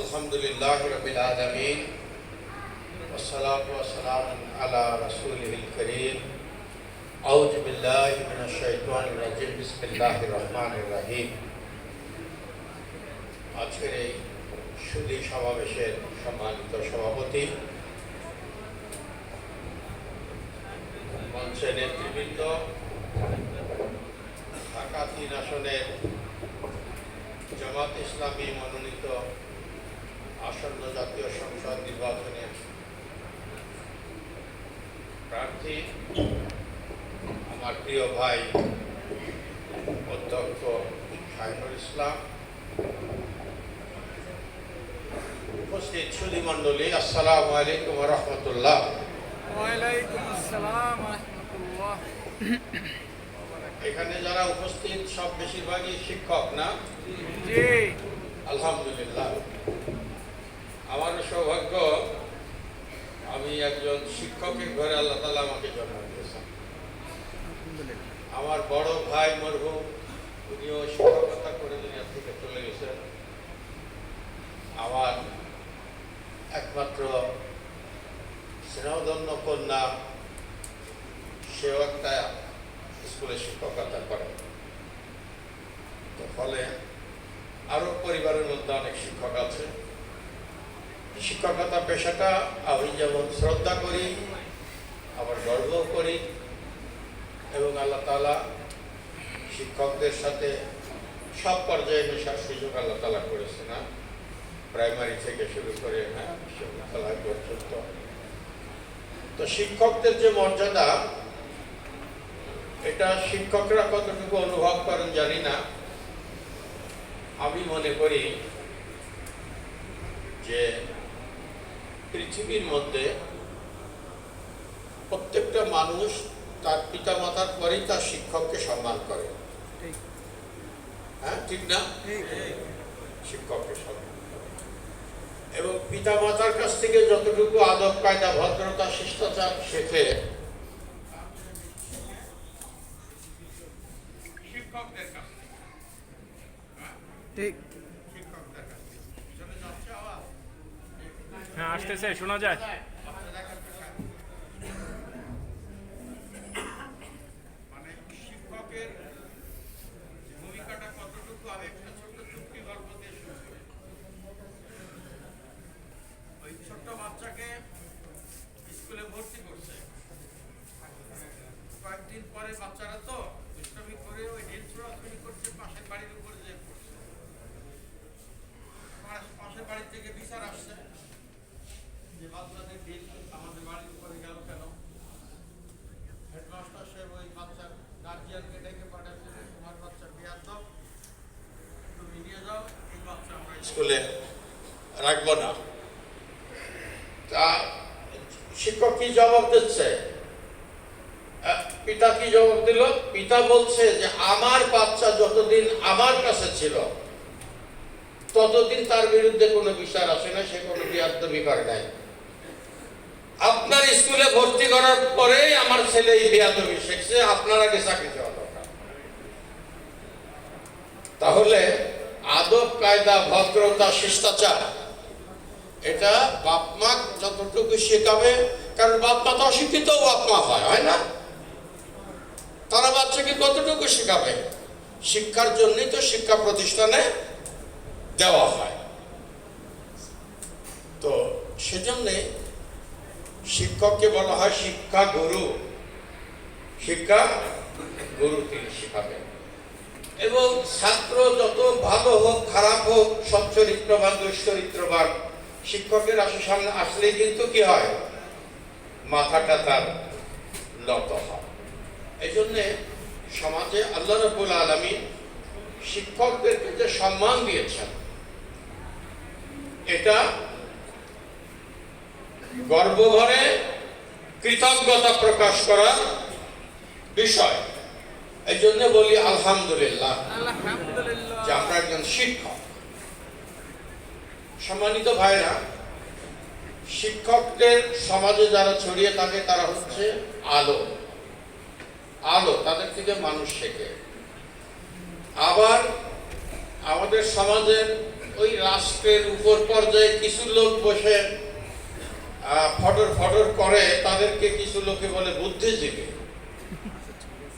الحمد لله رب العالمين والصلاة والسلام على رسوله الكريم أعوذ بالله من الشيطان الرجيم بسم الله الرحمن الرحيم আজকের এই সুদী সমাবেশের সম্মানিত সভাপতি মঞ্চের নেতৃবৃন্দ ঢাকা তিন আসনের জামাত ইসলামী মনোনীত আসন্ন জাতীয় সংসদ নির্বাচনে প্রার্থী আমার প্রিয় ভাই অধ্যক্ষ শাহিনুল ইসলাম। উপস্থিত সুধী মণ্ডলী আসসালামু আলাইকুম রহমতুল্লাহ। এখানে যারা উপস্থিত সব বেশিরভাগই শিক্ষক না? জি। আলহামদুলিল্লাহ। আমার সৌভাগ্য, আমি একজন শিক্ষকের ঘরে আল্লাহ তালা আমাকে জন্ম দিয়েছেন। আমার বড় ভাই মরহুম, উনিও শিক্ষকতা করে দুনিয়া থেকে চলে গেছেন। আমার একমাত্র স্নেহধন্য কন্যা, সেও একটা স্কুলে শিক্ষকতা করে। তো ফলে আরও পরিবারের মধ্যে অনেক শিক্ষক আছে। শিক্ষকতা পেশাটা আমি যেমন শ্রদ্ধা করি আবার গর্ব করি, এবং আল্লাহ তালা শিক্ষকদের সাথে সব পর্যায়ে মেশার সুযোগ আল্লাহ তালা করেছে না প্রাইমারি থেকে শুরু করে হ্যাঁ? বিশ্ববিদ্যালয় পর্যন্ত তো শিক্ষকদের যে মর্যাদা, এটা শিক্ষকরা কতটুকু অনুভব করেন জানি না। আমি মনে করি যে পৃথিবীর মধ্যে প্রত্যেকটা মানুষ তার পিতা মাতার পরেই তার শিক্ষককে সম্মান করে। ঠিক। হ্যাঁ ঠিক না? শিক্ষককে সম্মান করে। এবং পিতা মাতার কাছ থেকে যতটুকু আদব কায়দা ভদ্রতা শিষ্টাচার শেখে শিক্ষকদের কাছ থেকে? ঠিক শিক্ষকদের কাছ থেকে পিছনে যাচ্ছে আওয়াজ হ্যাঁ আসতেছে, শোনা যায়। মানে ছোট্ট বাচ্চাকে স্কুলে ভর্তি করছে। কয়েকদিন পরে তো ওই করছে, পাশের বাড়ির উপরে পড়ছে। পাশের বাড়ি থেকে বিচার আসছে। স্কুলে রাখব না। তা শিক্ষক কি জবাব দিচ্ছে? পিতা কি জবাব দিল? পিতা বলছে যে আমার বাচ্চা যতদিন আমার কাছে ছিল, ততদিন তার বিরুদ্ধে কোনো বিচার আসে না সে কোনো বিয়াদবি করে নাই। আপনার স্কুলে ভর্তি করার পরেই আমার ছেলে এই শিখছে, আপনার আগে চাকরি দেওয়া তাহলে আদব, কায়দা, ভদ্রতা, শিষ্টাচার, এটা বাপ মা যতটুকু শেখাবে, কারণ বাপ মা তো অশিক্ষিত বাপ মা হয় হয় না? তারা বাচ্চাকে কতটুকু শেখাবে? শিক্ষার জন্যই তো শিক্ষা প্রতিষ্ঠানে দেওয়া হয়। তো সেজন্যে শিক্ষককে বলা হয় শিক্ষা গুরু। শিক্ষা গুরু তিনি শিখাবেন। এবং ছাত্র যত ভালো হোক, খারাপ হোক সচ্চরিত্রবান দুশ্চরিত্রবান, শিক্ষকের আসে সামনে আসলে কিন্তু কি হয়? মাথাটা তার নত হয়। এই জন্যে সমাজে আল্লাহ রবুল আলমী শিক্ষকদেরকে যে সম্মান দিয়েছেন, এটা গর্বভরে কৃতজ্ঞতা প্রকাশ করার বিষয়। এই জন্য বলি আলহামদুলিল্লাহ। যে আমরা একজন শিক্ষক। সম্মানিত ভাইরা শিক্ষকদের সমাজে যারা ছড়িয়ে থাকে তারা হচ্ছে আলো। আলো তাদের থেকে মানুষ শেখে। আবার আমাদের সমাজের ওই রাষ্ট্রের উপর পর্যায়ে কিছু লোক বসে ফটর ফটর করে তাদেরকে কিছু লোকে বলে বুদ্ধিজীবী।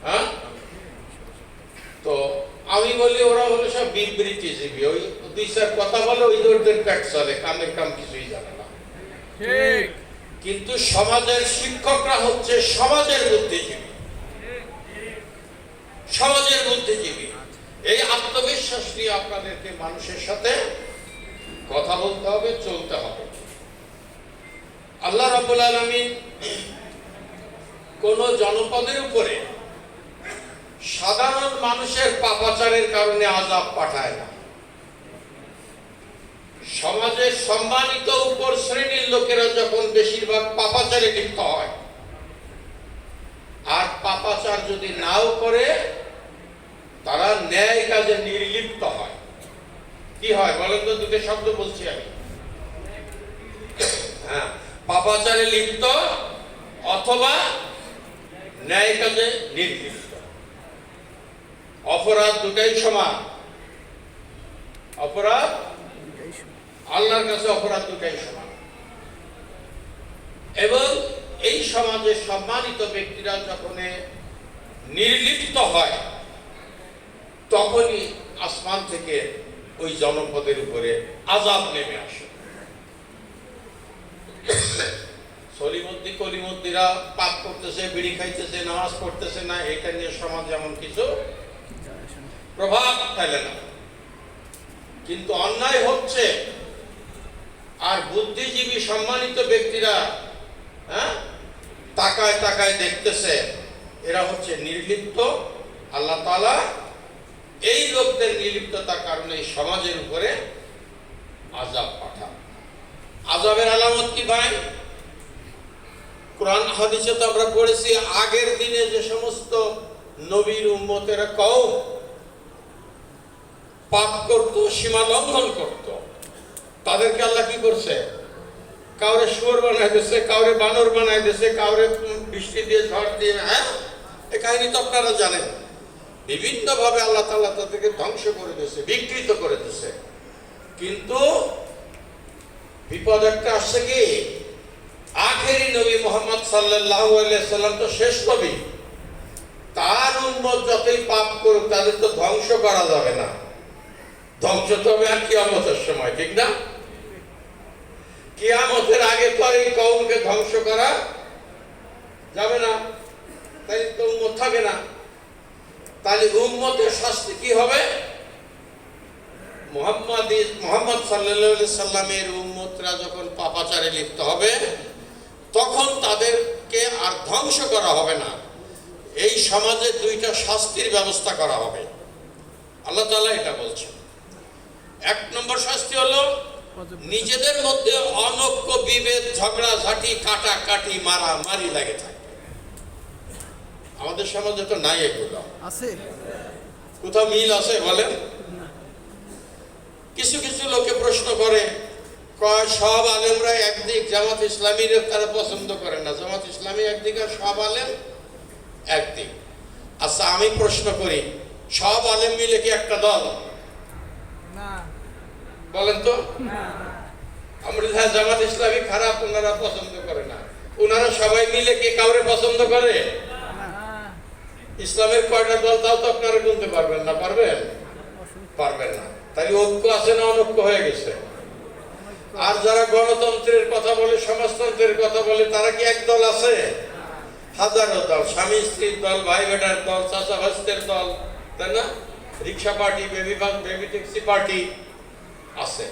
হ্যাঁ? তো আমি বলি ওরা হলো সব বিবৃতিজীবী। ওই দুই চার কথা বলে ওই ওদের পেট চলে কামের কাম কিছুই জানে না। কিন্তু সমাজের শিক্ষকরা হচ্ছে সমাজের বুদ্ধিজীবী। সমাজের বুদ্ধিজীবী। এই আত্মবিশ্বাস নিয়ে আপনাদেরকে মানুষের সাথে কথা বলতে হবে চলতে হবে। আল্লাহ রাব্বুল আলামিন কোন জনপদের উপরে সাধারণ মানুষের পাপাচারের কারণে আজাব পাঠায় না। সমাজের সম্মানিত উপর শ্রেণির লোকেরা যখন বেশিরভাগ পাপাচারে লিপ্ত হয়, আর পাপাচার যদি নাও করে, তারা ন্যায় কাজে নির্লিপ্ত হয়। কি হয় বলেন তো, দুটো শব্দ বলছি আমি। হ্যাঁ। পাপাচারে লিপ্ত অথবা ন্যায় কাজে নির্লিপ্ত অপরাধ দুটাই সমান। অপরাধ, আল্লাহর কাছে অপরাধ দুটাই সমান। এবং এই সমাজে সম্মানিত ব্যক্তিরা যখন নির্লিপ্ত হয়, তখনই আসমান থেকে ওই জনপদের উপরে আজাব নেমে আসে। সলিমদ্দি কলিমদ্দিরা পাপ করতেছে, বিড়ি খাইতেছে, নামাজ পড়তেছে না, এটা নিয়ে সমাজ যেমন কিছু প্রভাব ফেলে না। কিন্তু অন্যায় হচ্ছে, আর বুদ্ধিজীবী সম্মানিত ব্যক্তিরা হ্যাঁ তাকায় তাকায় দেখতেছে, এরা হচ্ছে নির্লিপ্ত, আল্লাহ তাআলা এই লোকদের নির্লিপ্ততার কারণে সমাজের উপরে আজাব পাঠান। আজাবের আলামত কি ভাই? কোরআন হাদিসে তো আমরা পড়েছি, আগের দিনে যে সমস্ত নবীর উম্মতেরা কও পাপ করত, সীমা লঙ্ঘন করত, তাদেরকে আল্লাহ কি করছে? কাউরে শুয়োর বানাই দিচ্ছে কাউরে বানর বানাই দিচ্ছে কাউরে বৃষ্টি দিয়ে ঝড় দিয়ে হ্যাঁ? এই কাহিনী তো আপনারা জানেন। বিভিন্ন ভাবে আল্লাহ তাআলা তাদেরকে ধ্বংস করে দিয়েছে, বিকৃত করে দিয়েছে। কিন্তু বিপদ একটা আসছে কি? আখেরি নবী মোহাম্মদ আলাইহি সাল্লাম তো শেষ নবী। তার উম্মত যতই পাপ করুক, তাদের তো ধ্বংস করা যাবে না। ধ্বংস তো হবে আর কিয়ামতের সময়, ঠিক না? কিয়ামতের আগে তো এই কওমকে ধ্বংস করা যাবে না। তাই তো উম্মত থাকে না। তাহলে উম্মতের শাস্তি কি হবে? মোহাম্মদ মোহাম্মদ সাল্লাল্লাহু সাল্লামের উম্মতরা যখন পাপাচারে লিপ্ত হবে তখন তাদেরকে আর ধ্বংস করা হবে না। এই সমাজে দুইটা শাস্তির ব্যবস্থা করা হবে। আল্লাহ তাআলা এটা বলছেন। এক নম্বর শাস্তি হলো নিজেদের মধ্যে অনৈক্য বিভেদ ঝগড়া ঝাঁটি কাটা কাটি মারা মারি লাগে থাকে। আমাদের সমাজে তো নাই এগুলো। আছে। কোথাও মিল আছে বলেন? কিছু কিছু লোকে প্রশ্ন করে সব আলেমরা একদিক জামাত ইসলামীর তারা পছন্দ করে না। জামাত ইসলামী একদিক আর সব আলেম একদিক। আচ্ছা আমি প্রশ্ন করি সব আলেম মিলে কি একটা দল? বলেন তো। আমরা হ্যাঁ জামাত ইসলামী খারাপ ওনারা পছন্দ করে না। ওনারা সবাই মিলে কি কাউরে পছন্দ করে? ইসলামের কয়টা দল তাও তো আপনারা গুনতে পারবেন না পারবেন? পারবেন না। তাই ঐক্য আছে না অনৈক্য হয়ে গেছে? আর যারা গণতন্ত্রের কথা বলে, সমাজতন্ত্রের কথা বলে, তারা কি এক দল আছে? হাজারো দল, স্বামী স্ত্রীর দল ভাই বেটার দল চাচা ভাস্তের দল, তাই না? Rickshaw party, baby baby taxi party আছে।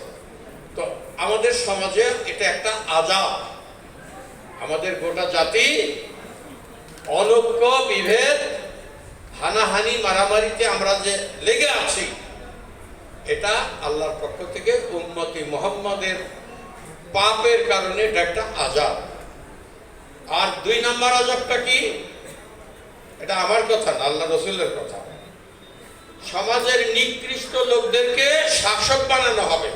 তো আমাদের সমাজে এটা একটা আজাব। আমাদের গোটা জাতি অনৈক্য বিভেদ, হানাহানি, মারামারিতে আমরা যে লেগে আছি এটা আল্লাহর পক্ষ থেকে উম্মতি মোহাম্মদের পাপের কারণে এটা একটা আজাব আর দুই নাম্বার আজাবটা কি? এটা আমার কথা না আল্লাহ রসুলের কথা। সমাজের নিকৃষ্ট লোকদেরকে শাসক বানানো হবে।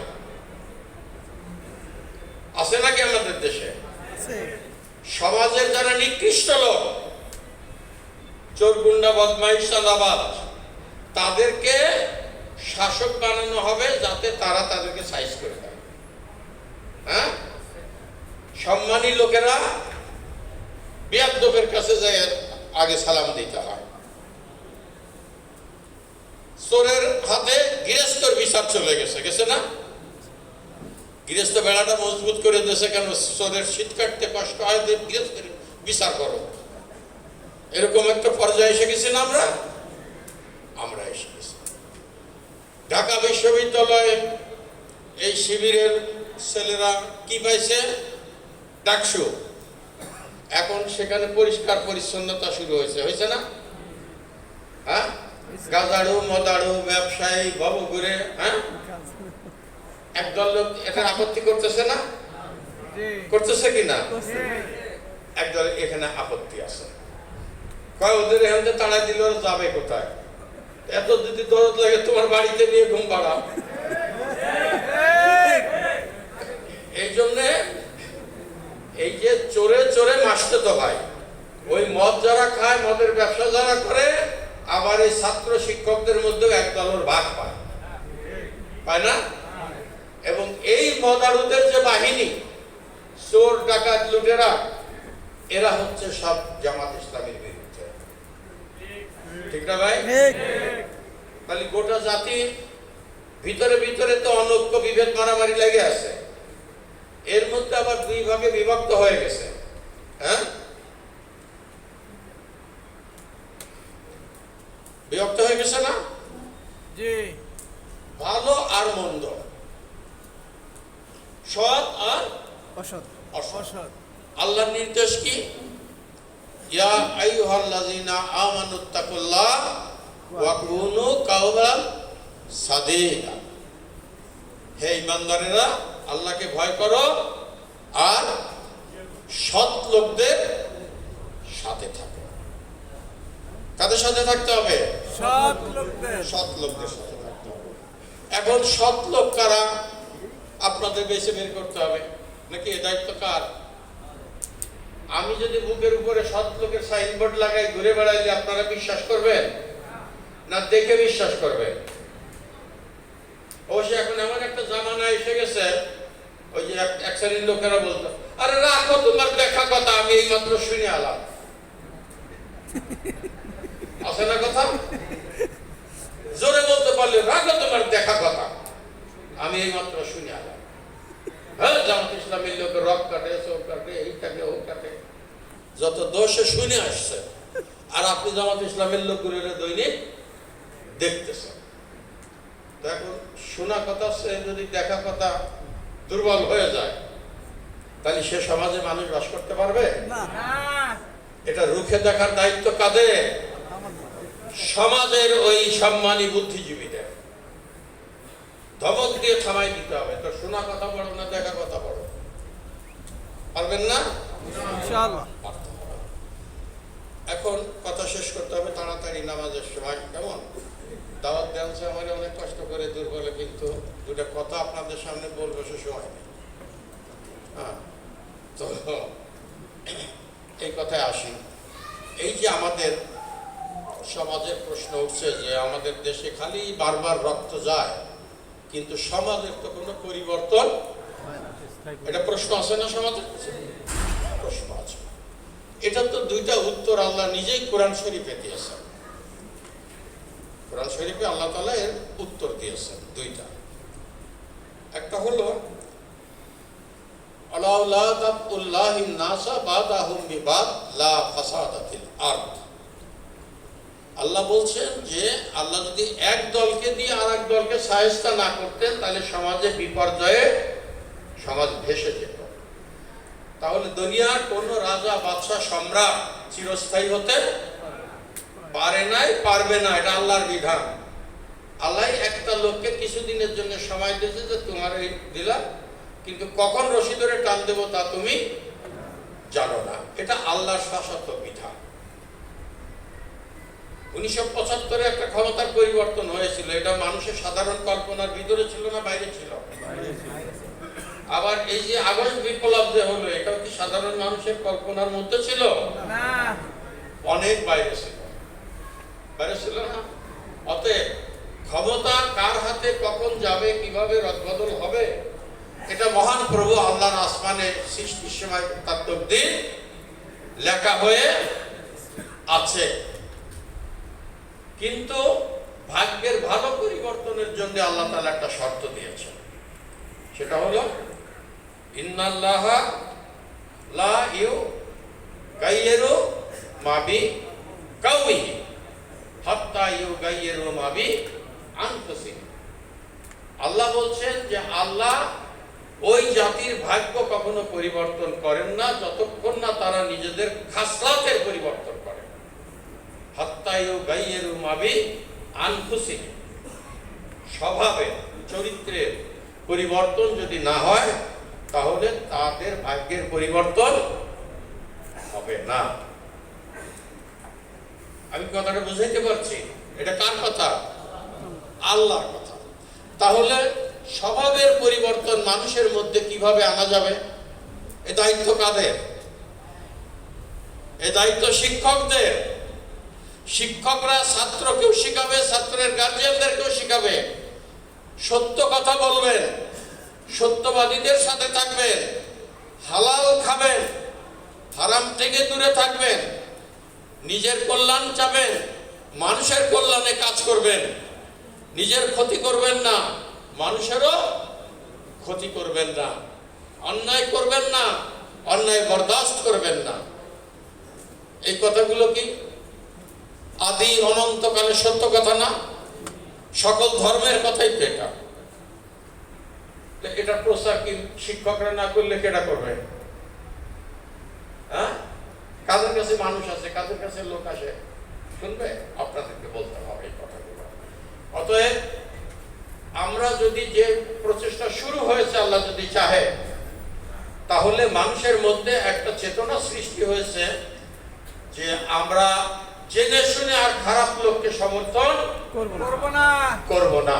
আছে নাকি আমাদের দেশে? সমাজের যারা নিকৃষ্ট লোক চোর গুন্ডা বদমাইশ তাদেরকে শাসক বানানো হবে যাতে তারা তাদেরকে সাইজ করে দেয়। হ্যাঁ? সম্মানী লোকেরা বিয়াদ্দবের কাছে যায় আগে সালাম দিতে হয়। চোরের হাতে গৃহস্থর বিচার চলে গেছে গেছে না? গৃহস্থ বেড়াটা মজবুত করে দিয়েছে কেন? চোরের শীত কাটতে কষ্ট হয় গৃহস্থের বিচার করো। এরকম একটা পর্যায়ে এসে গেছি না আমরা? আমরা এসে ঢাকা বিশ্ববিদ্যালয়ে এই শিবিরের ছেলেরা কি পাইছে? ডাকসু। এখন সেখানে পরিষ্কার পরিচ্ছন্নতা শুরু হয়েছে। হয়েছে না? হ্যাঁ? গাজাড়ু মদাড়ু ব্যবসায়ী ভবঘুরে হ্যাঁ? একদল লোক এটা আপত্তি করতেছে না? করতেছে কি না? একদল এখানে আপত্তি আছে। কয়, ওদের এখান থেকে তাড়াই দিল যাবে কোথায়? এত যদি দরদ লাগে তোমার বাড়িতে নিয়ে ঘুম পাড়াও। এই জন্যে এই যে চোরে চোরে মাসতে তো ভাই ওই মদ যারা খায়, মদের ব্যবসা যারা করে, আবার এই ছাত্র শিক্ষকদের মধ্যেও একদলের ভাগ পায়। পায় না? এবং এই মদারুদের যে বাহিনী, চোর, ডাকাত, লুটেরা, এরা হচ্ছে সব জামাত ইসলামের বিরুদ্ধে ঠিক না ভাই? তাহলে গোটা জাতি ভিতরে ভিতরে তো অনৈক্য বিভেদ মারামারি লেগে আছে। এর মধ্যে আবার দুই ভাগে বিভক্ত হয়ে গেছে। হ্যাঁ? বিভক্ত হয়ে গেছে না? জি। ভালো আর মন্দ। সৎ আর অসৎ। অসৎ। অসৎ। আল্লাহর নির্দেশ কি? ইয়া আইয়ুহাল্লাযিনা আমানুত্তাকুল্লাহ ওয়া কুনু কাওমান সাদিকা হে ইমানদারেরা আল্লাহকে ভয় করো আর সৎ লোকদের সাথে থাকো। কাদের সাথে থাকতে হবে? সৎ লোকদের। সৎ লোকদের সাথে থাকতে হবে। এখন সৎ লোক কারা? আপনাদের বেছে বের করতে হবে। নাকি এ দায়িত্ব কার? আমি যদি বুকের উপরে সৎ লোকের সাইনবোর্ড লাগাই, ঘুরে বেড়াইলে আপনারা বিশ্বাস করবেন? না দেখে বিশ্বাস করবেন? অবশ্য এখন এমন একটা জামানা এসে গেছে, ওই যে এক- শ্রেণির লোকেরা বলতো, আরে রাখো তোমার দেখা কথা, আমি এই মাত্র শুনে আলাম আছে না কথা? জোরে বলতে পারলে, রাখো তোমার দেখা কথা, আমি এই মাত্র শুনে হ্যাঁ জামাত ইসলামের রক কাটে চোখ কাটে এই কাটে ও কাটে। যত দোষে শুনে আসছে আর আপনি জামাত ইসলামের লোকগুলোর দৈনিক দেখতেছেন এখন শোনা কথা সে যদি দেখা কথা দুর্বল হয়ে যায় তাহলে সে সমাজে মানুষ বাস করতে পারবে? না। এটা রুখে দেখার দায়িত্ব কাদের? সমাজের ওই সম্মানী বুদ্ধিজীবীদের ধমক দিয়ে থামাই দিতে হবে। তো শোনা কথা বড় না দেখা কথা বড় পারবেন না। এখন কথা শেষ করতে হবে তাড়াতাড়ি নামাজের সময়। কেমন? দাওয়াত দেওয়াছে আমার অনেক কষ্ট করে দুর্বলে কিন্তু দুটা কথা আপনাদের সামনে বলব সে সময় নেই হ্যাঁ। তো এই কথায় আসি। এই যে আমাদের সমাজের প্রশ্ন উঠছে যে আমাদের দেশে খালি বারবার রক্ত যায় কিন্তু সমাজের তো কোনো পরিবর্তন এটা প্রশ্ন আছে না সমাজে? প্রশ্ন আছে। এটা তো দুইটা উত্তর আল্লাহ নিজেই কোরআন শরীফে দিয়েছেন। কোরআন শরীফে আল্লাহ তাআলা এর উত্তর দিয়েছেন দুইটা। একটা হলো আলাউলা তাকুল্লাহিন নাসা বাদাহুম বিবাদ, লা ফাসাদাতিল আরদ। আল্লাহ বলছেন যে আল্লাহ যদি এক দলকে দিয়ে আর এক দলকে সাহেস্তা না করতেন, তাহলে সমাজে বিপর্যয়ে সমাজ ভেসে যেত। তাহলে দুনিয়ার কোন রাজা, বাদশাহ, সম্রাট চিরস্থায়ী হতে পারে নাই, পারবে না, এটা আল্লাহর বিধান। আল্লাহ একটা লোককে কিছুদিনের জন্য সময় দিয়েছে যে তোমার এই দিলাম, কিন্তু কখন রশি ধরে টান দেবো তা তুমি জানো না। এটা আল্লাহর শাসক বিধান। উনিশশো পঁচাত্তরে একটা ক্ষমতার পরিবর্তন হয়েছিল। এটা মানুষের সাধারণ কল্পনার ভিতরে ছিল না বাইরে ছিল? আবার এই যে আগস্ট বিপ্লব যে হলো এটাও কি সাধারণ মানুষের কল্পনার মধ্যে ছিল? অনেক বাইরে ছিল। বাইরে ছিল না? অতএব ক্ষমতা কার হাতে কখন যাবে কীভাবে রদবদল হবে এটা মহান প্রভু আল্লাহর আসমানে সৃষ্টির সময় তার লেখা হয়ে আছে। কিন্তু ভাগ্যের ভালো পরিবর্তনের জন্য আল্লাহ তালা একটা শর্ত দিয়েছেন। সেটা হলো, ইন্নাল্লাহ লা ইউ মাবি আনফুসিহিম আল্লাহ বলছেন যে আল্লাহ ওই জাতির ভাগ্য কখনো পরিবর্তন করেন না, যতক্ষণ না তারা নিজেদের খাসলাতের পরিবর্তন স্বভাবে চরিত্রের পরিবর্তন যদি না হয়, তাহলে তাদের ভাগ্যের পরিবর্তন হবে না। আমি কথাটা বুঝাইতে পারছি? এটা কার কথা? আল্লাহর কথা। তাহলে স্বভাবের পরিবর্তন মানুষের মধ্যে কীভাবে আনা যাবে? এ দায়িত্ব কাদের? এ দায়িত্ব শিক্ষকদের? শিক্ষকরা ছাত্রকেও শিখাবে, ছাত্রের গার্জিয়ানদেরকেও শিখাবে। সত্য কথা বলবেন, সত্যবাদীদের সাথে থাকবেন, হালাল খাবেন, হারাম থেকে দূরে থাকবেন, নিজের কল্যাণ চাবেন মানুষের কল্যাণে কাজ করবেন। নিজের ক্ষতি করবেন না, মানুষেরও ক্ষতি করবেন না। অন্যায় করবেন না, অন্যায় বরদাস্ত করবেন না। এই কথাগুলো কি? আদি অনন্তকালে সত্য কথা না, সকল ধর্মের কথাই তো এটা। এটা প্রচার কি শিক্ষকরা না করলে কেটা করবে? হ্যাঁ? কাদের কাছে মানুষ আছে, কাদের কাছে লোক আসে? শুনবে? আপনাদেরকে বলতে হবে এই কথাগুলো। অতএব, আমরা যদি যে প্রচেষ্টা শুরু হয়েছে, আল্লাহ যদি চাহে, তাহলে মানুষের মধ্যে একটা চেতনা সৃষ্টি হয়েছে যে আমরা জেনে শুনে আর খারাপ লোককে সমর্থন করব না। করব না।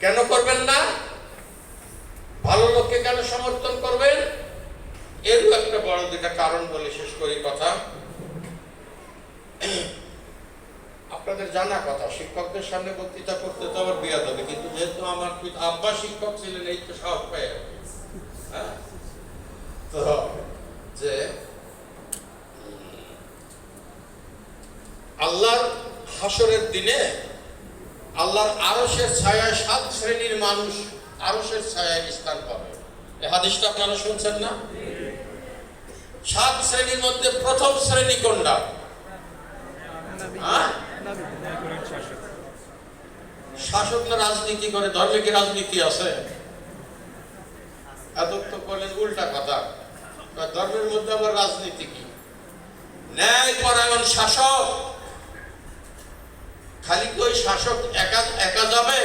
কেন করবেন না? ভালো লোককে কেন সমর্থন করবেন? এরও একটা বড় দুটা কারণ বলে শেষ করি কথা। আপনাদের জানা কথা শিক্ষকদের সামনে বক্তৃতা করতে তো আমার বিয়া দেবে কিন্তু যেহেতু আমার আব্বা শিক্ষক ছিলেন এই তো সাহস পাই হ্যাঁ? তো যে আল্লাহর হাসরের দিনে আল্লাহর আরশের ছায়ায় সাত শ্রেণির মানুষ আরশের ছায়ায় স্থান পাবে। এই হাদিসটা আপনারা শুনছেন না? সাত শ্রেণির মধ্যে প্রথম শ্রেণি কোনটা? হ্যাঁ? শাসক রাজনীতি করে? ধর্মে কি রাজনীতি আছে? এত তো করলেন উল্টা কথা। ধর্মের মধ্যে আবার রাজনীতি কি? ন্যায় পরায়ণ শাসক খালি কি ওই শাসক একা একা যাবে?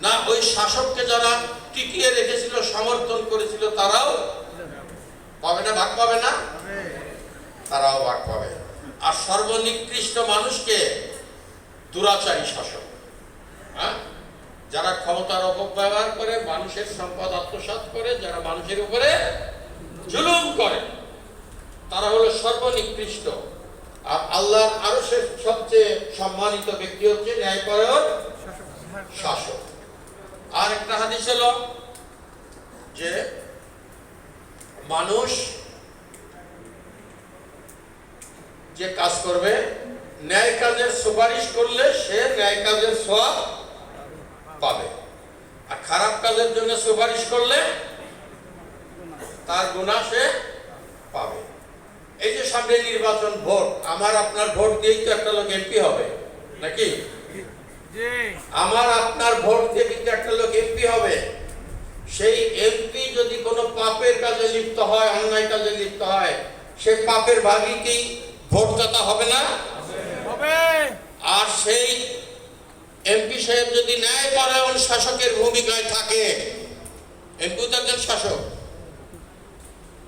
না, ওই শাসককে যারা টিকিয়ে রেখেছিল, সমর্থন করেছিল, তারাও পাবে না ভাগ পাবে না? তারাও ভাগ পাবে। আর সর্বনিকৃষ্ট মানুষকে দুরাচারী শাসক। হ্যাঁ? যারা ক্ষমতার অপব্যবহার করে, মানুষের সম্পদ আত্মসাৎ করে, যারা মানুষের উপরে জুলুম করে, তারা হলো সর্বনিকৃষ্ট। আর আল্লাহর আরও সবচেয়ে সম্মানিত ব্যক্তি হচ্ছে ন্যায়পরায়ণ শাসক। আর একটা হাদিস হলো যে মানুষ যে কাজ করবে, ন্যায় কাজের সুপারিশ করলে সে ন্যায় কাজের সব পাবে। আর খারাপ কাজের জন্য সুপারিশ করলে তার গুণা সে পাবে। এই যে সামনে নির্বাচন ভোট আমার আপনার ভোট দিয়েই তো একটা লোক এমপি হবে নাকি? আমার আপনার ভোট দিয়ে কিন্তু একটা লোক এমপি হবে। সেই এমপি যদি কোনো পাপের কাজে লিপ্ত হয় অন্যায় কাজে লিপ্ত হয় সে পাপের ভাগই কি ভোটদাতা হবে না? হবে। আর সেই এমপি সাহেব যদি ন্যায় পরায়ণ শাসকের ভূমিকায় থাকে এমপি তো একজন শাসক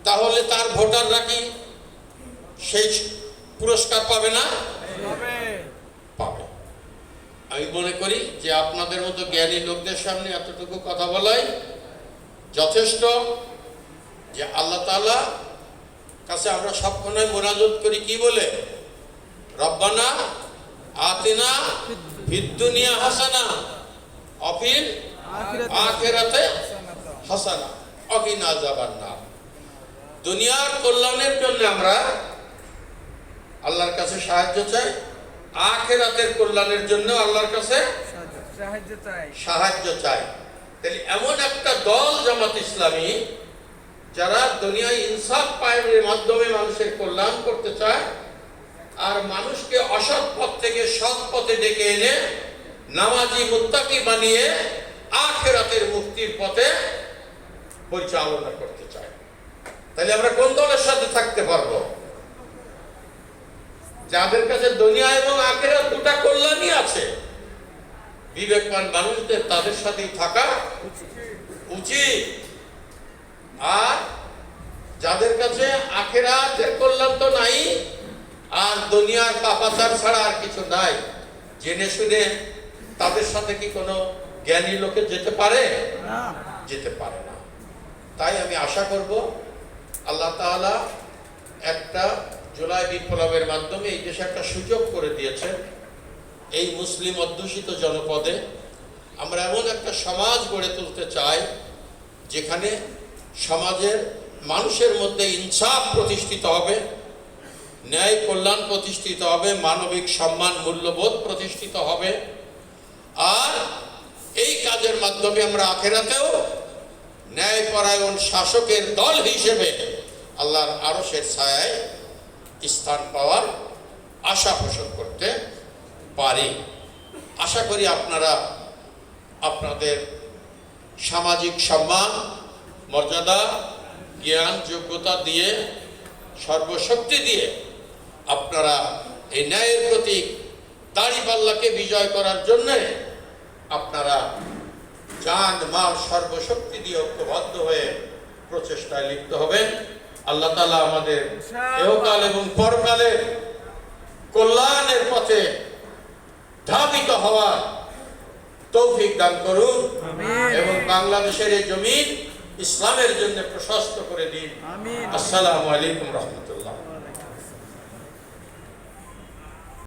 তাহলে তার ভোটাররা কি সেই পুরস্কার পাবে না? পাবে। আমি মনে করি যে আপনাদের মতো জ্ঞানী লোকদের সামনে এতটুকু কথা বলাই যথেষ্ট যে আল্লাহ তাআলা কাছে আমরা সবসময় মোনাজত করি। কি বলে? রব্বানা আতিনা ফিদ দুনিয়া হাসানা অফিল আখেরাতে। হাসানা। অকিনা যাবার না দুনিয়ার কল্যাণের জন্য আমরা আল্লাহর কাছে সাহায্য চাই। আখেরাতের কল্যাণের জন্য আল্লাহর কাছে সাহায্য চাই। সাহায্য চাই। তাহলে এমন একটা দল জামাত ইসলামী যারা দুনিয়ায় ইনসাফ পায়ের মাধ্যমে মানুষের কল্যাণ করতে চায় আর মানুষকে অসৎ পথ থেকে সৎ পথে ডেকে এনে নামাজি মুত্তাকি বানিয়ে আখেরাতের মুক্তির পথে পরিচালনা করতে চায়। তাহলে আমরা কোন দলের সাথে থাকতে পারব? যাদের কাছে দুনিয়া এবং আখেরাত দুটা কল্যাণই আছে বিবেকবান মানুষদের তাদের সাথেই থাকা উচিত। আর যাদের কাছে আখেরাতের কল্যাণ তো নাই আর দুনিয়ার পাপাচার ছাড়া আর কিছু নাই জেনে শুনে তাদের সাথে কি কোনো জ্ঞানী লোকে যেতে পারে? যেতে পারে না। তাই আমি আশা করব আল্লাহ তাআলা একটা জুলাই বিপ্লবের মাধ্যমে এই দেশে একটা সুযোগ করে দিয়েছে এই মুসলিম অধ্যুষিত জনপদে। আমরা এমন একটা সমাজ গড়ে তুলতে চাই, যেখানে সমাজের মানুষের মধ্যে ইনসাফ প্রতিষ্ঠিত হবে, ন্যায় কল্যাণ প্রতিষ্ঠিত হবে, মানবিক সম্মান মূল্যবোধ প্রতিষ্ঠিত হবে। আর এই কাজের মাধ্যমে আমরা আখেরাতেও ন্যায়পরায়ণ শাসকের দল হিসেবে আল্লাহর আরশের ছায়ায় স্থান পাওয়ার আশা পোষণ করতে পারি। আশা করি আপনারা আপনাদের সামাজিক সম্মান, মর্যাদা, জ্ঞান, যোগ্যতা দিয়ে, সর্বশক্তি দিয়ে আপনারা এই ন্যায়ের প্রতীক দাড়িপাল্লাকে বিজয় করার জন্য আপনারা জান মাল সর্বশক্তি দিয়ে ঐক্যবদ্ধ হয়ে প্রচেষ্টায় লিপ্ত হবেন। আল্লাহ তালা আমাদের এহকাল এবং পরকালে কল্যাণের পথে ধাবিত হওয়ার তৌফিক দান করুন। এবং বাংলাদেশের এই জমিন ইসলামের জন্য প্রশস্ত করে দিন। আসসালামু আলাইকুম রহমতুল্লাহ।